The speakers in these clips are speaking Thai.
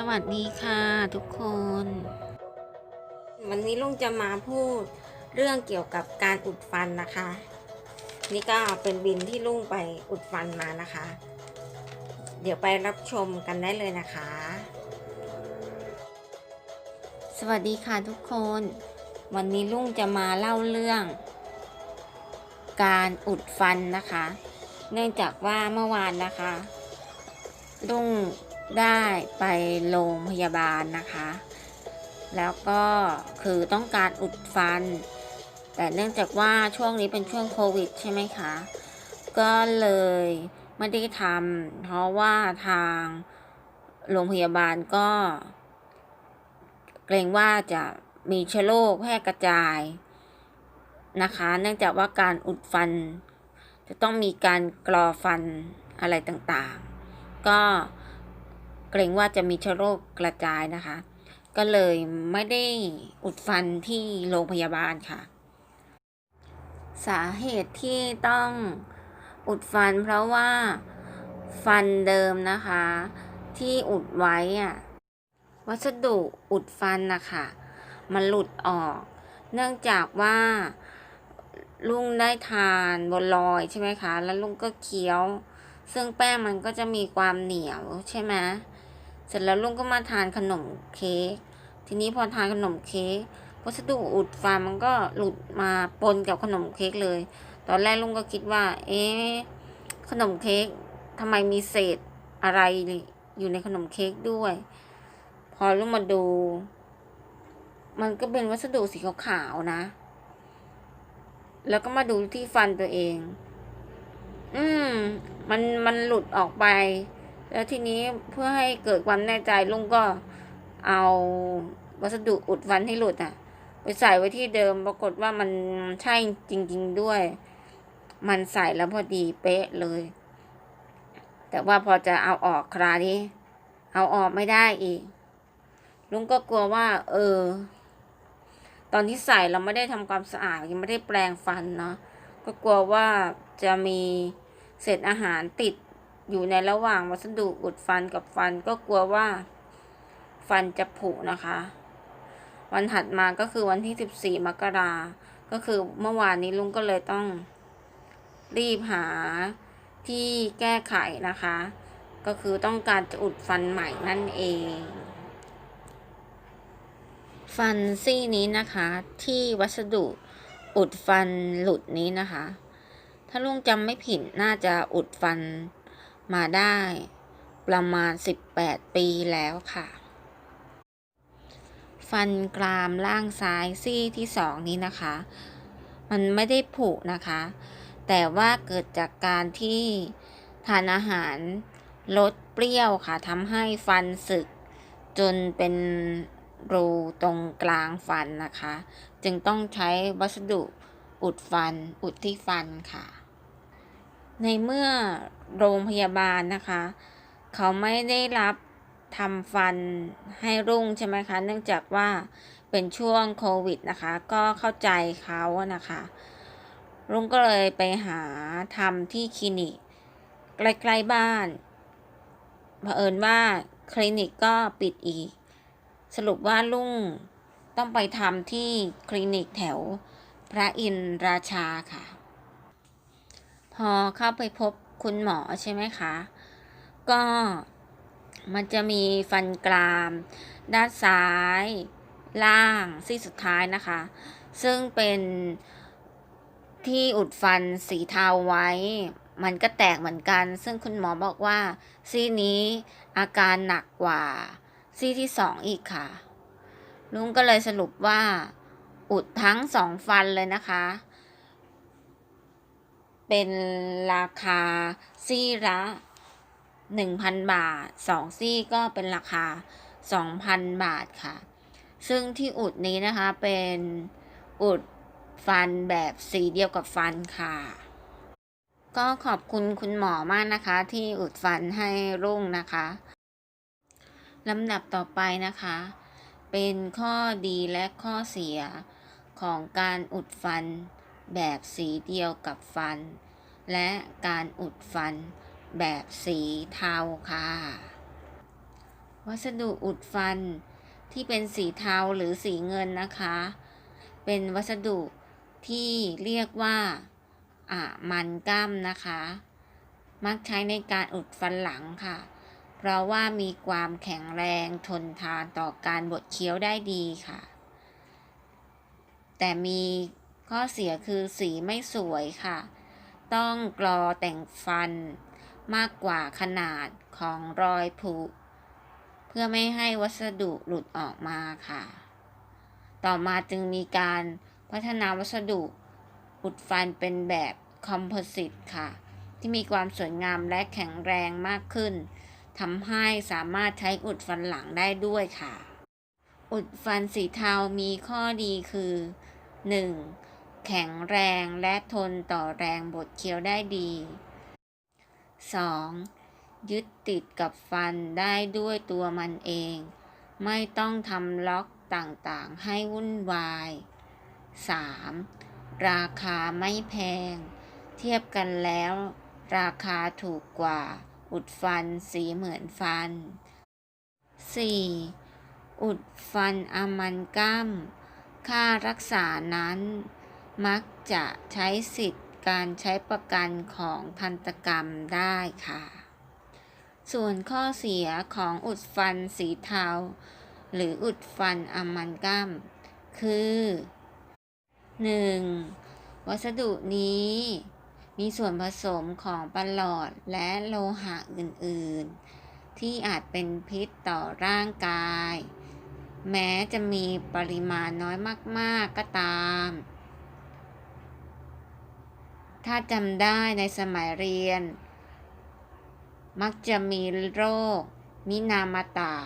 สวัสดีค่ะทุกคน วันนี้ลุงจะมาพูดเรื่องเกี่ยวกับการอุดฟันนะคะ นี่ก็เป็นบินที่ลุงไปอุดฟันมานะคะ เดี๋ยวไปรับชมกันได้เลยนะคะ สวัสดีค่ะทุกคน วันนี้ลุงจะมาเล่าเรื่อง การอุดฟันนะคะ เนื่องจากว่าเมื่อวานนะคะลุง ได้ไปโรงพยาบาลนะคะ แล้วก็คือต้องการอุดฟัน แต่เนื่องจากว่าช่วงนี้เป็นช่วงโควิดใช่ไหมคะ ก็เลยไม่ได้ทำเพราะว่าทางโรงพยาบาลก็ เกรงว่าจะมีเชื้อโรคแพร่กระจายนะคะ เนื่องจากว่าการอุดฟัน จะต้องมีการกรอฟันอะไรต่างๆ ก็ เกรงว่าจะมีเชื้อโรคกระจายนะคะ ก็เลยไม่ได้อุดฟันที่โรงพยาบาลค่ะ สาเหตุที่ต้องอุดฟันเพราะว่าฟันเดิมนะคะ ที่อุดไว้อะวัสดุอุดฟันนะคะมันหลุดออก เนื่องจากว่าลุงได้ทานบนลอยใช่ไหมคะ แล้วลุงก็เคี้ยว ซึ่งแป้งมันก็จะมีความเหนียวใช่ไหม เสร็จแล้วลุงก็มาทานขนมเค้ก ทีนี้พอทานขนมเค้กวัสดุอุดฟันมันก็หลุดมาปนกับขนมเค้กเลย ตอนแรกลุงก็คิดว่า เอ๊ะ ขนมเค้กทำไมมีเศษอะไรอยู่ในขนมเค้กด้วย พอลุงมาดู มันก็เป็นวัสดุสีขาวๆนะ แล้วก็มาดูที่ฟันตัวเอง อืม มันมันหลุดออกไป แล้วทีนี้เพื่อให้เกิดความแน่ใจลุงก็เอาวัสดุอุดฟันที่หลุดอะ ไปใส่ไว้ที่เดิมปรากฏว่ามันใช่จริง ๆด้วย มันใส่แล้วพอดีเป๊ะเลย แต่ว่าพอจะเอาออกคราวนี้ เอาออกไม่ได้อีก ลุงก็กลัวว่า เออ ตอนที่ใส่เราไม่ได้ทำความสะอาดยังไม่ได้แปรงฟันเนาะก็กลัวว่าจะมีเศษอาหารติด อยู่ในระหว่างวัสดุอุดฟันกับฟันก็กลัวว่า ฟันจะผุนะคะ วันถัดมาก็คือวันที่ 14 มกรา ก็คือเมื่อวานนี้ลุงก็เลยต้อง รีบหาที่แก้ไขนะคะ ก็คือต้องการจะอุดฟันใหม่นั่นเอง ฟันซี่นี้นะคะ ที่วัสดุอุดฟันหลุดนี้นะคะ ถ้าลุงจำไม่ผิดน่าจะอุดฟัน มาได้ ประมาณ 18 ปีแล้วค่ะ ฟันกรามล่างซ้ายซี่ที่สองนี้นะคะ มันไม่ได้ผุนะคะ แต่ว่าเกิดจากการที่ทานอาหารลดเปรี้ยวค่ะทำให้ฟันสึก จนเป็นรูตรงกลางฟันนะคะ จึงต้องใช้วัสดุอุดฟันอุดที่ฟันค่ะ ในเมื่อโรงพยาบาลนะคะ เขาไม่ได้รับทำฟันให้รุ่งใช่ไหมคะ เนื่องจากว่าเป็นช่วงโควิดนะคะ ก็เข้าใจเขานะคะลุงก็เลยไปหาทำที่คลินิกใกล้ๆบ้านเผอิญว่าคลินิกก็ปิดอีก สรุปว่าลุงต้องไปทำที่คลินิกแถวพระอินราชาค่ะ พอเข้าไปพบคุณหมอใช่ไหมคะ ก็มันจะมีฟันกราม ด้านซ้าย ล่างซี่สุดท้ายนะคะ ซึ่งเป็นที่อุดฟันสีเทาไว้ มันก็แตกเหมือนกัน ซึ่งคุณหมอบอกว่า ซี่นี้อาการหนักกว่า ซี่ที่สองอีกค่ะ ลุงก็เลยสรุปว่า อุดทั้งสองฟันเลยนะคะ เป็นราคาซี่ละหนึ่งพันบาทสองซี่ก็เป็นราคาสองพันบาทค่ะ ซึ่งที่อุดนี้นะคะเป็นอุดฟันแบบสีเดียวกับฟันค่ะ ก็ขอบคุณคุณหมอมากนะคะ ที่อุดฟันให้รุ่งนะคะลำดับต่อไปนะคะ เป็นข้อดีและข้อเสียของการอุดฟัน แบบสีเดียวกับฟัน และการอุดฟัน แบบสีเทาค่ะ วัสดุอุดฟันที่เป็นสีเทาหรือสีเงินนะคะ เป็นวัสดุที่เรียกว่าอ่ามันก้ามนะคะ มักใช้ในการอุดฟันหลังค่ะ เพราะว่ามีความแข็งแรงทนทานต่อการบดเคี้ยวได้ดีค่ะ แต่มี ข้อเสียคือสีไม่สวยค่ะ ต้องกรอแต่งฟันมากกว่าขนาดของรอยผุ เพื่อไม่ให้วัสดุหลุดออกมาค่ะ ต่อมาจึงมีการพัฒนาวัสดุอุดฟันเป็นแบบคอมโพสิตค่ะ ที่มีความสวยงามและแข็งแรงมากขึ้นทำให้สามารถใช้อุดฟันหลังได้ด้วยค่ะ อุดฟันสีเทามีข้อดีคือ 1. แข็งแรงและทนต่อแรงบดเคี้ยวได้ดี 2. ยึดติดกับฟันได้ด้วยตัวมันเอง ไม่ต้องทำล็อกต่างๆ ให้วุ่นวาย 3. ราคาไม่แพง เทียบกันแล้ว ราคาถูกกว่า อุดฟันสีเหมือนฟัน 4. อุดฟันอมันกัมค่ารักษานั้น มักจะใช้สิทธิ์การใช้ประกันของทันตกรรมได้ค่ะ ส่วนข้อเสียของอุดฟันสีเทา หรืออุดฟันอะมันกัมคือ 1. วัสดุนี้มีส่วนผสมของประหลอดและโลหะอื่น ๆ ที่อาจเป็นพิษต่อร่างกาย แม้จะมีปริมาณน้อยมาก ๆ ก็ตาม ถ้าจำได้ในสมัยเรียน มักจะมีโรค มินามาตะ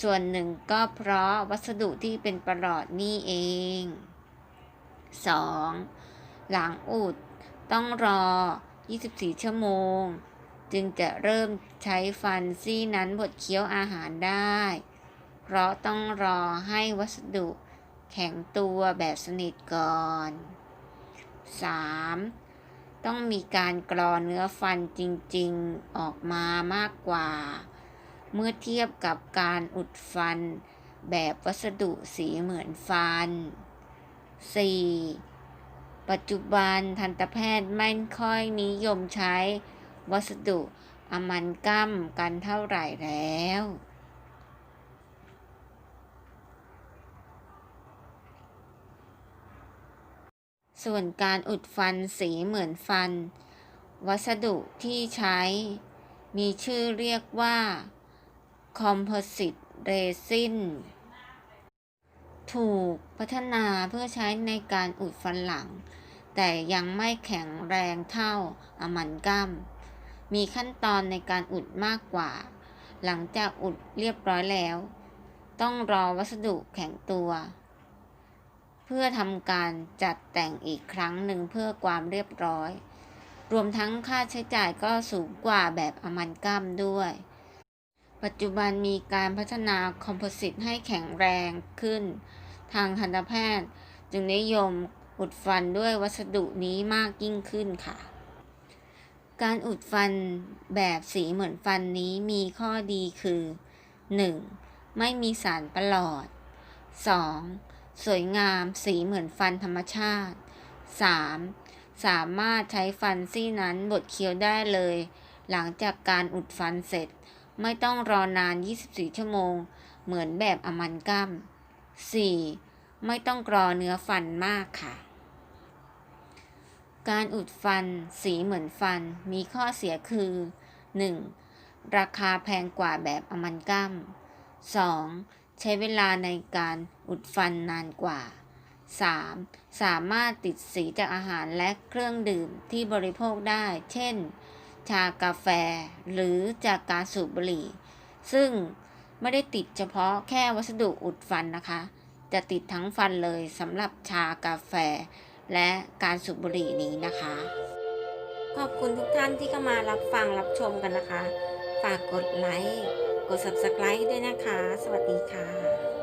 ส่วนหนึ่งก็เพราะวัสดุที่เป็นประหลอดนี่เอง 2. หลังอุดต้องรอ 24 ชั่วโมง จึงจะเริ่มใช้ฟันซี่นั้นบดเคี้ยวอาหารได้ เพราะต้องรอให้วัสดุแข็งตัวแบบสนิทก่อน 3. ต้องมีการกรอเนื้อฟันจริงๆออกมามากกว่า เมื่อเทียบกับการอุดฟันแบบวัสดุสีเหมือนฟัน 4. ปัจจุบันทันตแพทย์ไม่ค่อยนิยมใช้วัสดุอะมันกัมกันเท่าไหร่แล้ว ส่วนการอุดฟันสีเหมือนฟัน วัสดุที่ใช้ มีชื่อเรียกว่า Composite Resin ถูกพัฒนาเพื่อใช้ในการอุดฟันหลัง แต่ยังไม่แข็งแรงเท่าอะมันกัมมีขั้นตอนในการอุดมากกว่า หลังจากอุดเรียบร้อยแล้ว ต้องรอวัสดุแข็งตัว เพื่อทำการจัดแต่งอีกครั้งหนึ่งเพื่อความเรียบร้อย รวมทั้งค่าใช้จ่ายก็สูงกว่าแบบอะมันกัมด้วย ปัจจุบันมีการพัฒนาคอมโพสิตให้แข็งแรงขึ้น ทางทันตแพทย์ จึงนิยมอุดฟันด้วยวัสดุนี้มากยิ่งขึ้นค่ะ การอุดฟันแบบสีเหมือนฟันนี้มีข้อดีคือ 1. ไม่มีสารประหลอด 2. สวยงามสีเหมือนฟันธรรมชาติ 3. สามารถใช้ฟันซี่นั้นบดเคี้ยวได้เลย หลังจากการอุดฟันเสร็จ ไม่ต้องรอนาน 24 ชั่วโมง เหมือนแบบอมันกัม 4. ไม่ต้องกรอเนื้อฟันมากค่ะ การอุดฟัน สีเหมือนฟันมีข้อเสียคือ 1. ราคาแพงกว่าแบบอมันกัม 2. ใช้เวลาในการอุดฟันนานกว่า 3. สามารถติดสีจากอาหารและเครื่องดื่มที่บริโภคได้ เช่น ชากาแฟ หรือจากการสูบบุหรี่ ซึ่งไม่ได้ติดเฉพาะแค่วัสดุอุดฟันนะคะ จะติดทั้งฟันเลยสำหรับชากาแฟ และการสูบบุหรี่นี้นะคะ ขอบคุณทุกท่านที่เข้ามารับฟังรับชมกันนะคะ ฝากกดไลค์ กด subscribe ด้วยนะคะ สวัสดีค่ะ